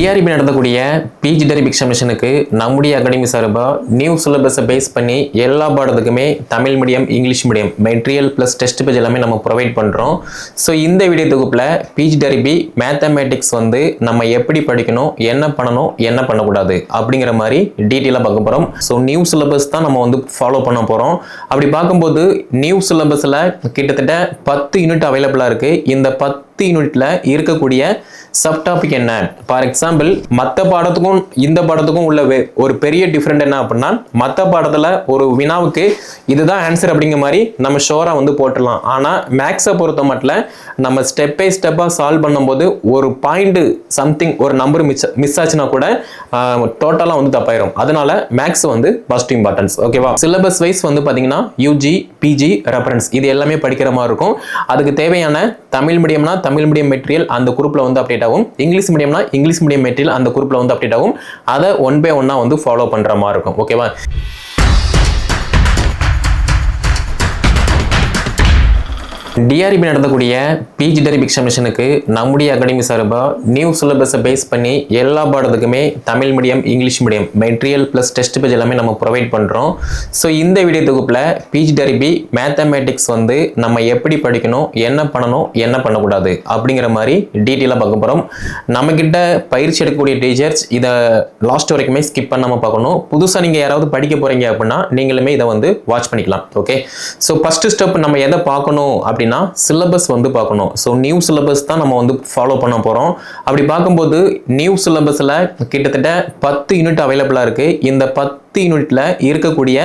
TRP நடத்தக்கூடிய PG TRB எக்ஸாமினேஷனுக்கு நம்முடைய அகாடமி சார்பாக நியூ சிலபஸை பேஸ் பண்ணி எல்லா பாடத்துக்குமே Tamil medium English medium material plus test page எல்லாமே நம்ம ப்ரொவைட் பண்ணுறோம் ஸோ இந்த வீடியோ தொகுப்பில் பிஜி டெரிபி மேத்தமேட்டிக்ஸ் வந்து நம்ம எப்படி படிக்கணும் என்ன பண்ணணும் என்ன பண்ணக்கூடாது அப்படிங்கிற மாதிரி டீட்டெயிலாக பார்க்க போகிறோம் ஸோ நியூ சிலபஸ் தான் நம்ம வந்து ஃபாலோ பண்ண போகிறோம் அப்படி பார்க்கும்போது நியூ சிலபஸில் கிட்டத்தட்ட பத்து யூனிட் அவைலபிளாக இருக்குது இந்த பத்து யூனிட்டில் இருக்கக்கூடிய சப் டாபிக் என்ன? ஃபார் எக்ஸாம்பிள் மற்ற பாடத்துக்கும் இந்த பாடத்துக்கும் உள்ள ஒரு பெரிய டிஃப்ரெண்ட் என்ன அப்படின்னா மற்ற பாடத்தில் ஒரு வினாவுக்கு இதுதான் ஆன்சர் அப்படிங்கிற மாதிரி நம்ம ஷோராக வந்து போட்டுடலாம். ஆனால் மேக்ஸை பொறுத்த மட்டும் நம்ம ஸ்டெப் பை ஸ்டெப்பாக சால்வ் பண்ணும்போது ஒரு பாயிண்ட் சம்திங் ஒரு நம்பர் மிஸ் மிஸ் ஆச்சுன்னா கூட டோட்டலாக வந்து தப்பாயிரும். அதனால மேக்ஸ் வந்து ஃபஸ்ட் இம்பார்ட்டன்ஸ் ஓகேவா சிலபஸ் வைஸ் வந்து பார்த்தீங்கன்னா யூஜி பிஜி ரெஃபரன்ஸ் இது எல்லாமே படிக்கிற மாதிரி இருக்கும். அதுக்கு தேவையான தமிழ் மீடியம்னா தமிழ் மீடியம் மெட்டீரியல் அந்த குரூப்பில் வந்து அப்டேட் ஆகும். இங்கிலீஷ் மீடியம்னா இங்கிலீஷ் மீடியம் மெட்டீரியல் அந்த குரூப்பில் வந்து அப்டேட் ஆகும். அதை ஒன் பை ஒன்னாக வந்து ஃபாலோ பண்ணுற மாதிரி இருக்கும். ஓகேவா டிஆர்பி நடத்தக்கூடிய பிஜி டெரிப் எக்ஸாமினேஷனுக்கு நம்முடைய அகாடமி சார்பாக நியூ சிலபஸை பேஸ் பண்ணி எல்லா பாடத்துக்குமே Tamil medium English medium material plus test page எல்லாமே நம்ம ப்ரொவைட் பண்ணுறோம் ஸோ இந்த வீடியோ தொகுப்பில் பிஜி டெரிபி மேத்தமேட்டிக்ஸ் வந்து நம்ம எப்படி படிக்கணும் என்ன பண்ணணும் என்ன பண்ணக்கூடாது அப்படிங்கிற மாதிரி டீட்டெயிலாக பார்க்க போகிறோம் நம்மக்கிட்ட பயிற்சி எடுக்கக்கூடிய டீச்சர்ஸ் இதை லாஸ்ட் வரைக்குமே ஸ்கிப் பண்ணாமல் பார்க்கணும். புதுசாக நீங்கள் யாராவது படிக்க போகிறீங்க அப்படின்னா நீங்களுமே இதை வந்து வாட்ச் பண்ணிக்கலாம் ஓகே ஸோ ஃபஸ்ட்டு ஸ்டெப் நம்ம எதை பார்க்கணும் அப்படின்னா சிலபஸ் வந்து பார்க்கணும். ஸோ நியூ சிலபஸ் தான் நம்ம வந்து ஃபாலோ பண்ண போகிறோம் அப்படி பார்க்கும்போது நியூ சிலபஸில் கிட்டத்தட்ட பத்து யூனிட் அவைலபிளாக இருக்குது இந்த பத்து யூனிட்டில் இருக்கக்கூடிய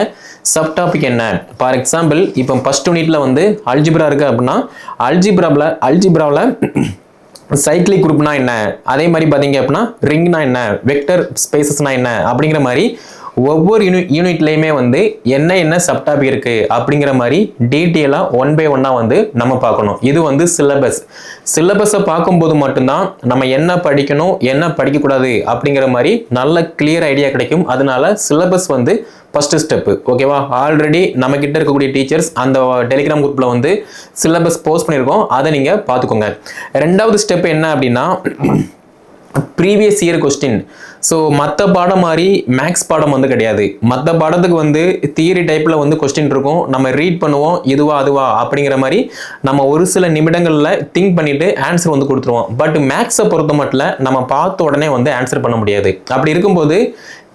சப் டாபிக் என்ன? ஃபார் எக்ஸாம்பிள் இப்போ ஃபஸ்ட் யூனிட்டில் வந்து அல்ஜிப்ரா இருக்குது அப்படின்னா அல்ஜிப்ராவில் அல்ஜிப்ராவில் சைக்கிளிக் குரூப்னா என்ன? அதே மாதிரி பார்த்தீங்க அப்படின்னா ரிங்னா என்ன? வெக்டர் ஸ்பேசஸ்னா என்ன? அப்படிங்கிற மாதிரி ஒவ்வொரு யூனி யூனிட்லேயுமே வந்து என்ன என்ன சப்டாபிக் இருக்குது அப்படிங்கிற மாதிரி டீட்டெயிலாக ஒன் பை ஒன்னாக வந்து நம்ம பார்க்கணும். இது வந்து சிலபஸ் சிலபஸை பார்க்கும்போது மட்டும்தான் நம்ம என்ன படிக்கணும் என்ன படிக்கக்கூடாது அப்படிங்கிற மாதிரி நல்ல கிளியர் ஐடியா கிடைக்கும். அதனால சிலபஸ் வந்து ஃபஸ்ட்டு ஸ்டெப்பு ஓகேவா ஆல்ரெடி நம்ம கிட்ட இருக்கக்கூடிய டீச்சர்ஸ் அந்த டெலிகிராம் குரூப்பில் வந்து சிலபஸ் போஸ்ட் பண்ணியிருக்கோம். அதை நீங்கள் பார்த்துக்கோங்க. ரெண்டாவது ஸ்டெப் என்ன அப்படின்னா ப்ரீவியஸ் இயர் கொஸ்டின் ஸோ மற்ற பாடம் மாதிரி மேக்ஸ் பாடம் வந்து கிடையாது. மற்ற பாடத்துக்கு வந்து தியரி டைப்பில் வந்து கொஸ்டின் இருக்கும். நம்ம ரீட் பண்ணுவோம். இதுவா அதுவா அப்படிங்கிற மாதிரி நம்ம ஒரு சில நிமிடங்களில் திங்க் பண்ணிட்டு ஆன்சர் வந்து கொடுத்துருவோம். பட் மேக்ஸை பொறுத்த மட்டும் நம்ம பார்த்த உடனே வந்து ஆன்சர் பண்ண முடியாது. அப்படி இருக்கும்போது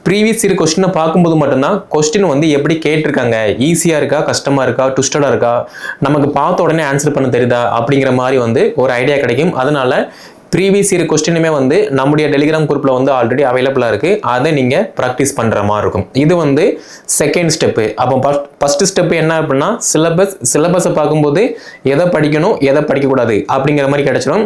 ப்ரீவியஸ் இயர் கொஸ்டினை பார்க்கும்போது மட்டும்தான் கொஸ்டின் வந்து எப்படி கேட்டிருக்காங்க? ஈஸியாக இருக்கா? கஷ்டமாக இருக்கா? ட்விஸ்டடாக இருக்கா? நமக்கு பார்த்த உடனே ஆன்சர் பண்ண தெரியுதா? அப்படிங்கிற மாதிரி வந்து ஒரு ஐடியா கிடைக்கும். அதனால் ப்ரீவியஸ் இயர் கொஸ்டினுமே வந்து நம்முடைய டெலிகிராம் குரூப்பில் வந்து ஆல்ரெடி அவைலபிளாக இருக்குது அதை நீங்கள் ப்ராக்டிஸ் பண்ணுற மாதிரி இருக்கும். இது வந்து செகண்ட் ஸ்டெப்பு அப்போ ஃபஸ்ட்டு ஸ்டெப்பு என்ன அப்படின்னா சிலபஸ் சிலபஸை பார்க்கும்போது எதை படிக்கணும் எதை படிக்கக்கூடாது அப்படிங்கிற மாதிரி கிடச்சிடும்.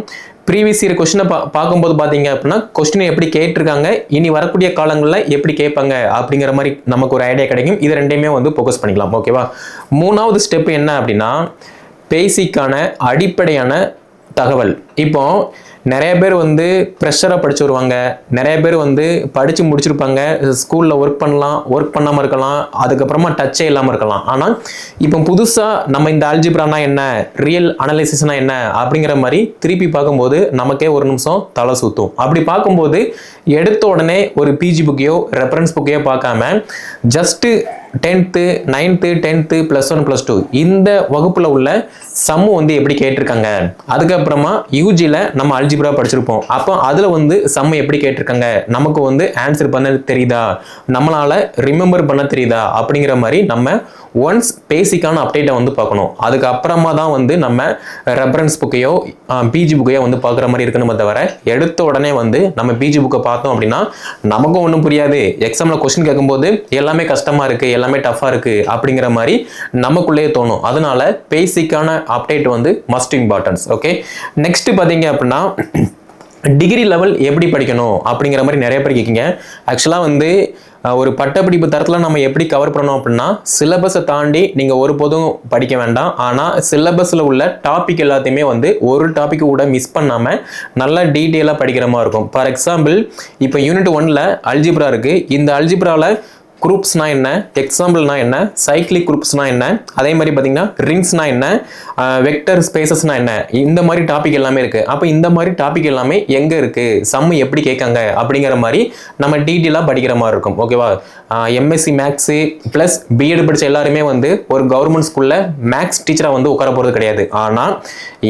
ப்ரீவியஸ் இயர் கொஸ்டினை பா பார்க்கும்போது பார்த்தீங்க அப்படின்னா கொஸ்டினை எப்படி கேட்டிருக்காங்க இனி வரக்கூடிய காலங்களில் எப்படி கேட்பாங்க அப்படிங்கிற மாதிரி நமக்கு ஒரு ஐடியா கிடைக்கும். இது ரெண்டையுமே வந்து ஃபோக்கஸ் பண்ணிக்கலாம். ஓகேவா மூணாவது ஸ்டெப் என்ன அப்படின்னா பேசிக்கான அடிப்படையான தகவல். இப்போ நிறைய பேர் வந்து ப்ரெஷராக படிச்சு வருவாங்க. நிறைய பேர் வந்து படித்து முடிச்சிருப்பாங்க. ஸ்கூலில் ஒர்க் பண்ணலாம் ஒர்க் பண்ணாமல் இருக்கலாம். அதுக்கப்புறமா டச்சே இல்லாமல் இருக்கலாம். ஆனால் இப்போ புதுசாக நம்ம இந்த அல்ஜிப்ரானா என்ன ரியல் அனலைசிஸ்னா என்ன அப்படிங்கிற மாதிரி திருப்பி பார்க்கும்போது நமக்கே ஒரு நிமிஷம் தலை சுற்றும் அப்படி பார்க்கும்போது எடுத்த உடனே ஒரு பிஜி புக்கையோ ரெஃபரன்ஸ் புக்கையோ பார்க்காம just tenth ninth tenth plus one plus two இந்த வகுப்பில் உள்ள சம்மு வந்து எப்படி கேட்டிருக்காங்க? அதுக்கப்புறமா யூஜியில் நம்ம அல்ஜிப்ரா படிச்சிருப்போம். அப்போ அதில் வந்து சம்மு எப்படி கேட்டிருக்காங்க? நமக்கு வந்து ஆன்சர் பண்ண தெரியுதா? நம்மளால் ரிமெம்பர் பண்ண தெரியுதா? அப்படிங்கிற மாதிரி நம்ம ஒன்ஸ் பேசிக்கான அப்டேட்டை வந்து பார்க்கணும். அதுக்கப்புறமா தான் வந்து நம்ம ரெஃபரன்ஸ் புக்கையோ பிஜி புக்கையோ வந்து பார்க்குற மாதிரி இருக்கணுமே தவிர எடுத்த உடனே வந்து நம்ம பிஜி புக்கை பார்த்தோம் அப்படின்னா நமக்கும் ஒன்றும் புரியாது. எக்ஸாமில் கொஸ்டின் கேட்கும்போது எல்லாமே கஷ்டமாக இருக்குது எல்லாமே டஃப்பாக இருக்குது அப்படிங்கிற மாதிரி நமக்குள்ளேயே தோணும். அதனால பேசிக்கான அப்டேட் வந்து மஸ்ட் இம்பார்ட்டன்ஸ் ஓகே நெக்ஸ்ட் பார்த்தீங்க அப்படின்னா டிகிரி லெவல் எப்படி படிக்கணும் அப்படிங்கிற மாதிரி நிறைய பேர் கேட்குங்க. ஆக்சுவலாக வந்து ஒரு பட்டப்படிப்பு தரத்தில் நம்ம எப்படி கவர் பண்ணணும் அப்படின்னா சிலபஸை தாண்டி நீங்கள் ஒருபோதும் படிக்க வேண்டாம். ஆனால் சிலபஸில் உள்ள டாபிக் எல்லாத்தையுமே வந்து ஒரு டாபிக் கூட மிஸ் பண்ணாமல் நல்லா டீட்டெயிலாக படிக்கிற மாதிரி இருக்கும். ஃபார் எக்ஸாம்பிள் இப்போ யூனிட் ஒன்ல அல்ஜிப்ரா இருக்குது இந்த அல்ஜிப்ராவில் குரூப்ஸ்னால் என்ன? எக்ஸாம்பிள்னா என்ன? சைக்கிளிக் குரூப்ஸ்னால் என்ன? அதே மாதிரி பார்த்தீங்கன்னா ரிங்ஸ்னால் என்ன? வெக்டர் ஸ்பேசஸ்னால் என்ன? இந்த மாதிரி டாபிக் எல்லாமே இருக்குது அப்போ இந்த மாதிரி டாபிக் எல்லாமே எங்கே இருக்குது சம் எப்படி கேட்காங்க? அப்படிங்கிற மாதிரி நம்ம டீட்டெயிலாக படிக்கிற மாதிரி இருக்கும். ஓகேவா? எம்எஸ்சி மேக்ஸு ப்ளஸ் பிஎட் படித்த எல்லாருமே வந்து ஒரு கவர்மெண்ட் ஸ்கூலில் மேக்ஸ் டீச்சராக வந்து உட்கார போகிறது கிடையாது. ஆனால்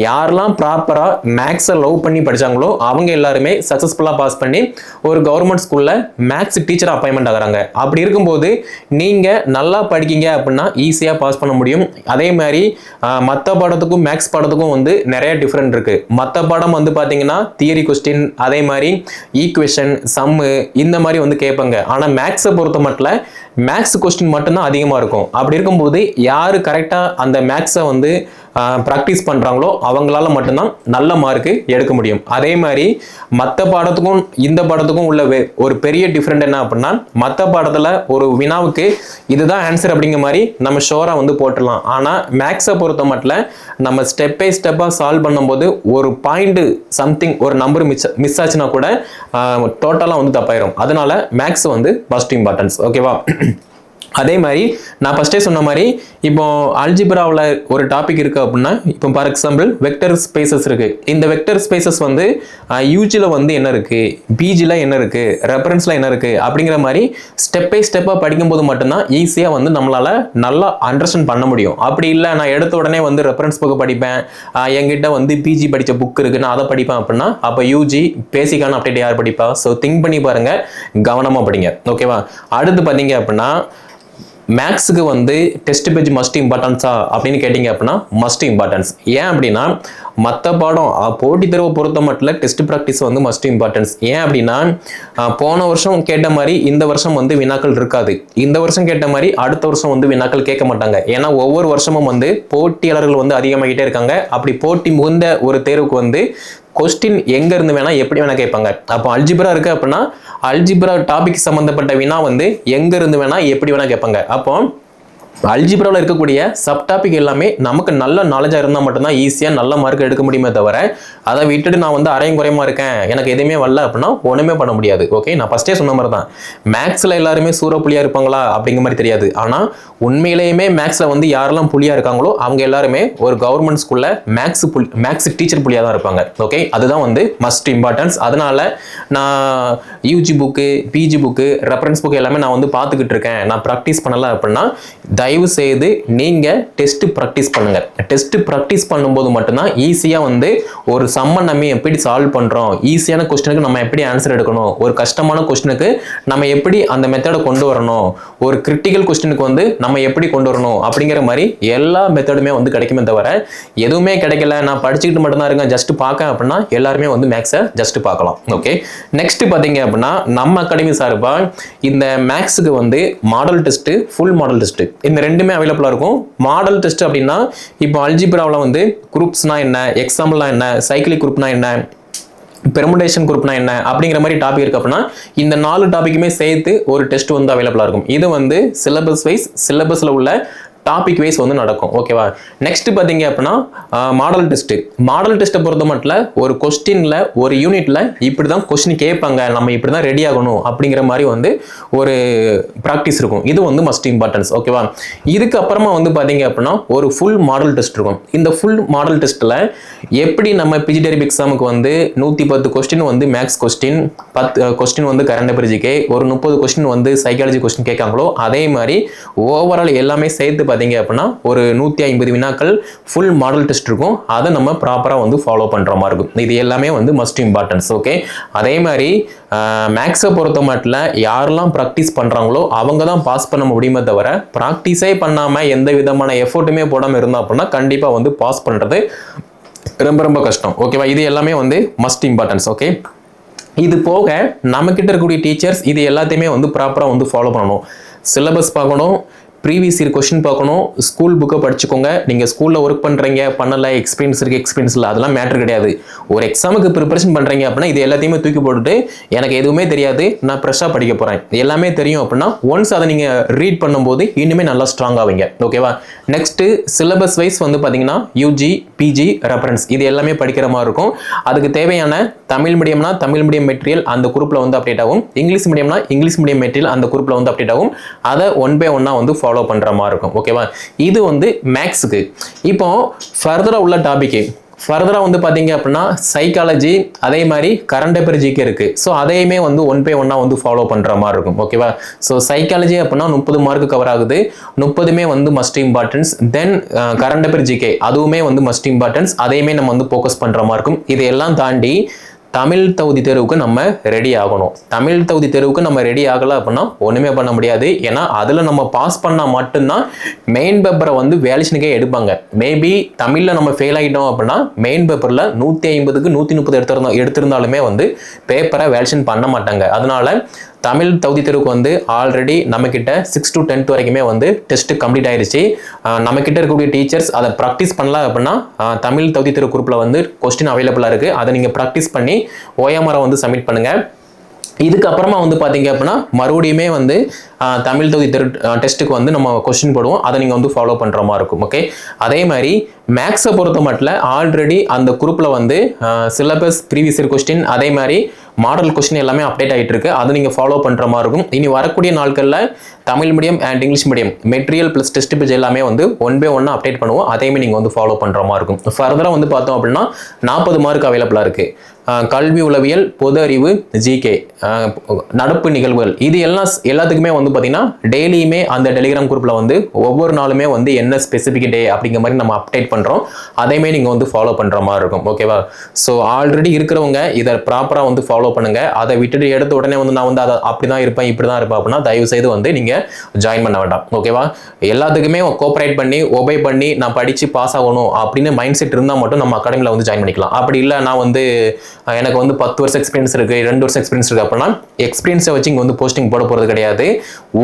யாரெல்லாம் ப்ராப்பராக மேக்ஸை லவ் பண்ணி படித்தாங்களோ அவங்க எல்லாருமே சக்ஸஸ்ஃபுல்லாக பாஸ் பண்ணி ஒரு கவர்மெண்ட் ஸ்கூலில் மேக்ஸ் டீச்சர் அப்பாயின்மெண்ட் ஆகிறாங்க. அப்படி இருக்கும் இருக்கும்போது நீங்கள் நல்லா படிக்கீங்க அப்படின்னா ஈஸியாக பாஸ் பண்ண முடியும். அதே மாதிரி மற்ற பாடத்துக்கும் மேக்ஸ் பாடத்துக்கும் வந்து நிறைய டிஃப்ரெண்ட் இருக்குது மற்ற பாடம் வந்து பார்த்தீங்கன்னா தியரி கொஸ்டின் அதே மாதிரி ஈக்குவேஷன் சம்மு இந்த மாதிரி வந்து கேட்பாங்க. ஆனால் மேக்ஸை பொறுத்த மட்டும் மேக்ஸ் கொஸ்டின் மட்டும்தான் அதிகமாக இருக்கும். அப்படி இருக்கும்போது யார் கரெக்டாக அந்த மேக்ஸை வந்து ப்ராக்டிஸ் பண்ணுறாங்களோ அவங்களால மட்டும்தான் நல்ல மார்க்கு எடுக்க முடியும். அதே மாதிரி மற்ற பாடத்துக்கும் இந்த பாடத்துக்கும் உள்ள ஒரு பெரிய டிஃப்ரெண்ட் என்ன அப்படின்னா மற்ற பாடத்தில் ஒரு வினாவுக்கு இதுதான் ஆன்சர் அப்படிங்கிற மாதிரி நம்ம ஷோராக வந்து போட்டுடலாம். ஆனால் மேக்ஸை பொறுத்த மட்டும் நம்ம ஸ்டெப் பை ஸ்டெப்பாக சால்வ் பண்ணும்போது ஒரு பாயிண்ட் சம்திங் ஒரு நம்பர் மிஸ் மிஸ் ஆச்சுன்னா கூட டோட்டலாக வந்து தப்பாயிரும். அதனால மேக்ஸ் வந்து ஃபஸ்ட் இம்பார்ட்டன்ஸ் ஓகேவா அதே மாதிரி நான் ஃபஸ்ட்டே சொன்ன மாதிரி இப்போ அல்ஜிப்ராவில் ஒரு டாபிக் இருக்குது அப்படின்னா இப்போ ஃபார் எக்ஸாம்பிள் வெக்டர் ஸ்பேசஸ் இருக்குது இந்த வெக்டர் ஸ்பேசஸ் வந்து யூஜியில் வந்து என்ன இருக்குது பிஜியில் என்ன இருக்குது ரெஃபரன்ஸில் என்ன இருக்குது அப்படிங்கிற மாதிரி ஸ்டெப் பை ஸ்டெப்பாக படிக்கும்போது மட்டும்தான் ஈஸியாக வந்து நம்மளால் நல்லா அண்டர்ஸ்டாண்ட் பண்ண முடியும். அப்படி இல்லை நான் எடுத்த உடனே வந்து ரெஃபரன்ஸ் புக்கு படிப்பேன். என்கிட்ட வந்து பிஜி படித்த புக் இருக்குது நான் அதை படிப்பேன் அப்படின்னா அப்போ யூஜி பேசிக்கான அப்டேட் யார் படிப்பா? ஸோ திங்க் பண்ணி பாருங்கள் கவனமாக படிங்க. ஓகேவா அடுத்து பார்த்தீங்க அப்படின்னா மேக்ஸுக்கு வந்து டெஸ்ட் பேஜ் மஸ்ட் இம்பார்ட்டன்ஸா அப்படின்னு கேட்டிங்க அப்படின்னா மஸ்ட் இம்பார்ட்டன்ஸ் ஏன் அப்படின்னா மற்ற பாடம் போட்டி போட்டித் தேர்வை பொறுத்த மட்டும் டெஸ்ட் ப்ராக்டிஸ் வந்து மஸ்ட் இம்பார்ட்டன்ஸ் ஏன் அப்படின்னா போன வருஷம் கேட்ட மாதிரி இந்த வருஷம் வந்து வினாக்கள் இருக்காது. இந்த வருஷம் கேட்ட மாதிரி அடுத்த வருஷம் வந்து வினாக்கள் கேட்க மாட்டாங்க. ஏன்னா ஒவ்வொரு வருஷமும் வந்து போட்டியாளர்கள் வந்து அதிகமாகிட்டே இருக்காங்க. அப்படி போட்டி மிகுந்த ஒரு தேர்வுக்கு வந்து கொஸ்டின் எங்கேருந்து இருந்து எப்படி வேணால் கேட்பாங்க. அப்போ அல்ஜிப்ரா இருக்குது அப்படின்னா அல்ஜிப்ரா டாபிக் சம்மந்தப்பட்ட வினா வந்து எங்கேருந்து இருந்து எப்படி வேணால் கேட்பாங்க. அப்போ அல்ஜிப்ராவில் இருக்கக்கூடிய சப் டாபிக் எல்லாமே நமக்கு நல்ல நாலேஜாக இருந்தால் மட்டும்தான் ஈஸியாக நல்ல மார்க் எடுக்க முடியுமே தவிர அதை விட்டுட்டு நான் வந்து அரையும் குறையமாக இருக்கேன்? எனக்கு எதுவுமே வரல அப்படின்னா ஒன்றுமே பண்ண முடியாது. ஓகே நான் ஃபஸ்ட்டே சொன்ன மாதிரி தான் மேக்ஸில் எல்லாருமே சூற புலியாக இருப்பாங்களா? அப்படிங்கிற மாதிரி தெரியாது. ஆனால் உண்மையிலேயுமே மேக்ஸில் வந்து யாரெல்லாம் புலியாக இருக்காங்களோ அவங்க எல்லாருமே ஒரு கவர்மெண்ட் ஸ்கூலில் மேக்ஸ் புல் மேக்ஸ் டீச்சர் புலியாக தான் இருப்பாங்க. ஓகே அதுதான் வந்து மஸ்ட் இம்பார்ட்டன்ஸ் அதனால் நான் UG book PG book reference book எல்லாமே நான் வந்து பார்த்துக்கிட்டு இருக்கேன். நான் ப்ராக்டிஸ் பண்ணலை அப்படின்னா தயவு செய்து நீங்கள் டெஸ்ட் ப்ராக்டிஸ் பண்ணுங்க. டெஸ்ட் ப்ராக்டிஸ் பண்ணும்போது மட்டும்தான் ஈஸியாக வந்து ஒரு சம்ம நம்ம எப்படி சால்வ் பண்ணுறோம் ஈஸியான கொஸ்டினுக்கு நம்ம எப்படி ஆன்சர் எடுக்கணும்? ஒரு கஷ்டமான கொஸ்டினுக்கு நம்ம எப்படி அந்த மெத்தடை கொண்டு வரணும்? ஒரு கிரிட்டிக்கல் கொஸ்டினுக்கு வந்து நம்ம எப்படி கொண்டு வரணும்? அப்படிங்கிற மாதிரி எல்லா மெத்தடுமே வந்து கிடைக்குமே தவிர எதுவுமே கிடைக்கல. நான் படிச்சுக்கிட்டு மட்டும்தான் இருக்கேன். ஜஸ்ட் பார்க்க அப்படின்னா எல்லாருமே வந்து மேக்ஸை ஜஸ்ட் பார்க்கலாம். ஓகே நெக்ஸ்ட் பார்த்தீங்க அப்படின்னா நம்ம அகாடமி சார்பாக இந்த மேக்ஸுக்கு வந்து model test full model test இந்த ரெண்டுமே அவைலபிளாக இருக்கும். மாடல் டெஸ்ட் அப்படின்னா இப்போ அல்ஜிப்ராவில் வந்து குரூப்ஸ்னால் என்ன எக்ஸாம்பிள்னா என்ன சைக்கிளிக் குரூப்னா என்ன பெர்முடேஷன் குரூப்னா என்ன அப்படிங்கிற மாதிரி டாபிக் இருக்கு அப்படின்னா இந்த நாலு டாபிக்குமே சேர்த்து ஒரு டெஸ்ட் வந்து அவைலபிளாக இருக்கும். இது வந்து சிலபஸ் வைஸ் சிலபஸில் உள்ள டாபிக் வைஸ் வந்து நடக்கும் ஓகேவா நெக்ஸ்ட் பார்த்தீங்க அப்படின்னா மாடல் டெஸ்ட் மாடல் டெஸ்ட்டை பொறுத்த மட்டும் ஒரு கொஸ்டினில் ஒரு யூனிட்ல இப்படி தான் கொஸ்டின் கேட்பாங்க. நம்ம இப்படி தான் ரெடி ஆகணும் அப்படிங்கிற மாதிரி வந்து ஒரு ப்ராக்டிஸ் இருக்கும். இது வந்து மஸ்ட் இம்பார்ட்டன்ஸ் ஓகேவா இதுக்கு அப்புறமா வந்து பார்த்தீங்க அப்படின்னா ஒரு ஃபுல் மாடல் டெஸ்ட் இருக்கும். இந்த ஃபுல் மாடல் டெஸ்ட்டில் எப்படி நம்ம பிஜிடரிப் எக்ஸாமுக்கு வந்து நூற்றி பத்து கொஸ்டின் வந்து மேக்ஸ் கொஸ்டின் பத்து கொஸ்டின் வந்து கரண்ட் அஃபேர்ஜிக்கு ஒரு முப்பது கொஸ்டின் வந்து சைக்காலஜி கொஸ்டின் கேட்காங்களோ அதே மாதிரி ஓவரால் எல்லாமே சேர்த்து பார்த்தீங்க அப்படின்னா ஒரு நூற்றி ஐம்பது வினாக்கள் ஃபுல் மாடல் டெஸ்ட் இருக்கும். அதை நம்ம ப்ராப்பராக வந்து ஃபாலோ பண்ணுற மாதிரி இருக்கும். இது எல்லாமே வந்து மஸ்ட் இம்பார்ட்டன்ஸ் ஓகே அதே மாதிரி மேக்ஸை பொறுத்த மட்டும் யாரெல்லாம் ப்ராக்டிஸ் பண்ணுறாங்களோ அவங்க தான் பாஸ் பண்ண முடியுமே தவிர ப்ராக்டிஸே பண்ணாமல் எந்த விதமான எஃபோர்ட்டுமே போடாமல் இருந்தோம் அப்படின்னா கண்டிப்பாக வந்து பாஸ் பண்ணுறது ரொம்ப ரொம்ப கஷ்டம் ஓகேவா இது எல்லாமே வந்து மஸ்ட் இம்பார்ட்டன்ஸ் ஓகே இது போக நம்மக்கிட்ட இருக்கக்கூடிய டீச்சர்ஸ் இது எல்லாத்தையுமே வந்து ப்ராப்பராக வந்து ஃபாலோ பண்ணணும். சிலபஸ் பார்க்கணும் ப்ரீவியஸ் இயர் கொஷின் பார்க்கணும். ஸ்கூல் புக்கை படிச்சுக்கோங்க. நீங்கள் ஸ்கூலில் ஒர்க் பண்ணுறீங்க பண்ணலை எக்ஸ்பீரியன்ஸ் இருக்குது எக்ஸ்பீரியன்ஸ் இல்லை அதெல்லாம் மேட்ரு கிடையாது. ஒரு எக்ஸாமுக்கு ப்ரிப்பரேஷன் பண்ணுறீங்க அப்படின்னா இது எல்லாத்தையுமே தூக்கி போட்டுட்டு எனக்கு எதுவுமே தெரியாது நான் ஃப்ரெஷ்ஷாக படிக்க போகிறேன் எல்லாமே தெரியும் அப்படின்னா ஒன்ஸ் அதை நீங்கள் ரீட் பண்ணும்போது இன்னுமே நல்லா ஸ்ட்ராங் ஆவீங்க. ஓகேவா நெக்ஸ்ட்டு சிலபஸ் வைஸ் வந்து பார்த்தீங்கன்னா யூஜி பிஜி ரெஃபரன்ஸ் இது எல்லாமே படிக்கிற மாதிரி இருக்கும். அதுக்கு தேவையான தமிழ் மீடியம்னா தமிழ் மீடியம் மெட்டீரியல் அந்த குரூப்பில் வந்து அப்டேட் ஆகும். இங்கிலீஷ் மீடியம்னா இங்கிலீஷ் மீடியம் மெட்டீரியல் அந்த குரூப்பில் வந்து அப்டேட் ஆகும். அதை ஒன் பை ஒன்னாக வந்து ஃபாலோ ஃபாலோ பண்ணுற மாதிரி இருக்கும். ஓகேவா இது வந்து மேக்ஸுக்கு இப்போ ஃபர்தராக உள்ள டாபிக்கு ஃபர்தராக வந்து பார்த்தீங்க அப்படின்னா சைக்காலஜி அதே மாதிரி கரண்ட் அஃபேர் ஜிகே இருக்குது ஸோ அதையுமே வந்து ஒன் பை ஒன்னாக வந்து ஃபாலோ பண்ணுற மாதிரி இருக்கும். ஓகேவா ஸோ சைக்காலஜி அப்படின்னா முப்பது மார்க் கவர் ஆகுது. முப்பதுமே வந்து must importance then current affair GK அதுவுமே வந்து மஸ்ட் இம்பார்ட்டன்ஸ் அதையுமே நம்ம வந்து ஃபோக்கஸ் பண்ணுற மாதிரி இருக்கும். இதையெல்லாம் தாண்டி தமிழ் தகுதி தேர்வுக்கு நம்ம ரெடி ஆகணும். தமிழ் தகுதி தேர்வுக்கு நம்ம ரெடி ஆகலை அப்படின்னா ஒன்றுமே பண்ண முடியாது. ஏன்னா அதில் நம்ம பாஸ் பண்ணால் மட்டும்தான் மெயின் பேப்பரை வந்து வேலிஷனுக்கே எடுப்பாங்க. மேபி தமிழில் நம்ம ஃபெயில் ஆகிட்டோம் அப்படின்னா மெயின் பேப்பரில் நூற்றி ஐம்பதுக்கு நூற்றி முப்பது எடுத்திருந்தோம் எடுத்திருந்தாலுமே வந்து பேப்பரை வேலிஷன் பண்ண மாட்டாங்க. அதனால தமிழ் தகுதி தேர்வுக்கு வந்து ஆல்ரெடி நம்மக்கிட்ட சிக்ஸ் டு டென்த் வரைக்குமே வந்து டெஸ்ட் கம்ப்ளீட் ஆயிடுச்சு நம்மக்கிட்ட இருக்கக்கூடிய டீச்சர்ஸ் அதை ப்ராக்டிஸ் பண்ணலாம் அப்படின்னா தமிழ் தகுதி தேர்வு குரூப்பில் வந்து கொஸ்டின் அவைலபிளாக இருக்குது அதை நீங்கள் ப்ராக்டிஸ் பண்ணி ஓயாமரம் வந்து சப்மிட் பண்ணுங்கள் இதுக்கப்புறமா வந்து பார்த்தீங்க அப்படின்னா மறுபடியுமே வந்து தமிழ் தொகுதி தெரு டெஸ்ட்டுக்கு வந்து நம்ம கொஸ்டின் போடுவோம். அதை நீங்கள் வந்து ஃபாலோ பண்ணுற மாதிரி இருக்கும் ஓகே அதே மாதிரி மேக்ஸை பொறுத்த மட்டும் ஆல்ரெடி அந்த குரூப்பில் வந்து சிலபஸ் ப்ரீவியஸ் இயர் கொஸ்டின் அதே மாதிரி மாடல் கொஸ்டின் எல்லாமே அப்டேட் ஆகிட்டு இருக்கு அதை நீங்கள் ஃபாலோ பண்ணுற மாதிரி இருக்கும். இனி வரக்கூடிய நாட்களில் Tamil medium and English medium material plus test page எல்லாமே வந்து ஒன் பை ஒன்னாக அப்டேட் பண்ணுவோம். அதையுமே நீங்கள் வந்து ஃபாலோ பண்ணுற மாதிரி இருக்கும். ஃபர்தராக வந்து பார்த்தோம் அப்படின்னா நாற்பது மார்க் அவைலபிளாக இருக்குது கல்வி உளவியல் பொது அறிவு ஜிகே. நடப்பு நிகழ்வுகள். இது எல்லாம் எல்லாத்துக்குமே வந்து பார்த்தீங்கன்னா டெய்லியுமே அந்த டெலிகிராம் குரூப்பில் வந்து ஒவ்வொரு நாளுமே வந்து என்ன ஸ்பெசிஃபிக் டே அப்படிங்கிற மாதிரி நம்ம அப்டேட் பண்ணுறோம் அதையுமே நீங்கள் வந்து ஃபாலோ பண்ணுற மாதிரி இருக்கும். ஓகேவா ஸோ ஆல்ரெடி இருக்கிறவங்க இதை ப்ராப்பராக வந்து ஃபாலோ பண்ணுங்கள் அதை விட்டுட்டு எடுத்த உடனே வந்து நான் வந்து அதை அப்படி தான் இருப்பேன் இப்படி தான் இருப்பேன் அப்படின்னா தயவு செய்து வந்து நீங்கள் ஜாயின் பண்ண வேண்டாம். ஓகேவா எல்லாத்துக்குமே கோஆப்ரேட் பண்ணி ஒபே பண்ணி நான் படித்து பாஸ் ஆகணும் அப்படின்னு மைண்ட் செட் இருந்தால் மட்டும் நம்ம அகாடமியில் வந்து ஜாயின் பண்ணிக்கலாம். அப்படி இல்லை நான் வந்து எனக்கு வந்து பத்து வருஷம் எக்ஸ்பீரியன்ஸ் இருக்குது ரெண்டு வருஷம் எக்ஸ்பீரியன்ஸ் இருக்குது அப்படின்னா எக்ஸ்பீரியன்ஸை வச்சு இங்கே வந்து போஸ்டிங் போட போகிறது கிடையாது.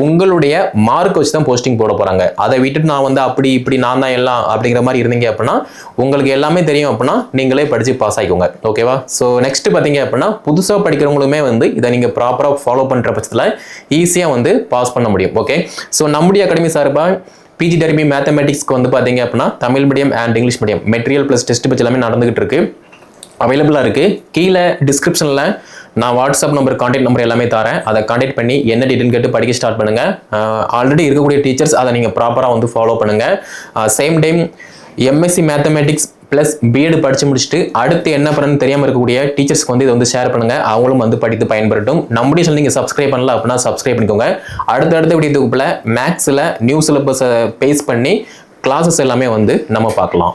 உங்களுடைய மார்க் வச்சு தான் போஸ்டிங் போட போகிறாங்க அதை விட்டுட்டு நான் வந்து அப்படி இப்படி நான் தான் எல்லாம் அப்படிங்கிற மாதிரி இருந்தீங்க அப்படின்னா உங்களுக்கு எல்லாமே தெரியும் அப்படின்னா நீங்களே படித்து பாஸ் ஆகிக்கோங்க ஓகேவா ஸோ நெக்ஸ்ட் பார்த்தீங்க அப்படின்னா புதுசாக படிக்கிறவங்களுமே வந்து இதை நீங்கள் ப்ராப்பராக ஃபாலோ பண்ணுற பட்சத்தில் ஈஸியாக வந்து பாஸ் பண்ண முடியும். ஓகே ஸோ நம்முடைய அகாடமி சார்பாக பிஜி டெர்மி மேத்தமெட்டிக்ஸ்க்கு வந்து பார்த்தீங்க அப்படின்னா Tamil medium and English medium material plus test page எல்லாமே நடந்துகிட்டு இருக்குது அவைலபிளாக இருக்குது கீழே டிஸ்கிரிப்ஷனில் நான் வாட்ஸ்அப் நம்பர் காண்டாக்ட் நம்பர் எல்லாமே தரேன். அதை காண்டாக்ட் பண்ணி என்ன டீட்டெயில் கேட்டு படிக்க ஸ்டார்ட் பண்ணுங்கள் ஆல்ரெடி இருக்கக்கூடிய டீச்சர்ஸ் அதை நீங்கள் ப்ராப்பராக வந்து ஃபாலோ பண்ணுங்கள் same time MSc mathematics plus BEd படித்து முடிச்சுட்டு அடுத்து என்ன பண்ணணும்னு தெரியாமல் இருக்கக்கூடிய டீச்சர்ஸ்க்கு வந்து இதை வந்து ஷேர் பண்ணுங்கள் அவங்களும் வந்து படித்து பயன்பெறட்டும். நம்முடைய சொல்லி நீங்கள் சப்ஸ்கிரைப் பண்ணல அப்படின்னா சப்ஸ்கிரைப் பண்ணிக்கோங்க. அடுத்தடுத்த வீடியோ தொகுப்பில் மேக்ஸில் நியூ சிலபஸை பேஸ் பண்ணி கிளாஸஸ் எல்லாமே வந்து நம்ம பார்க்கலாம்.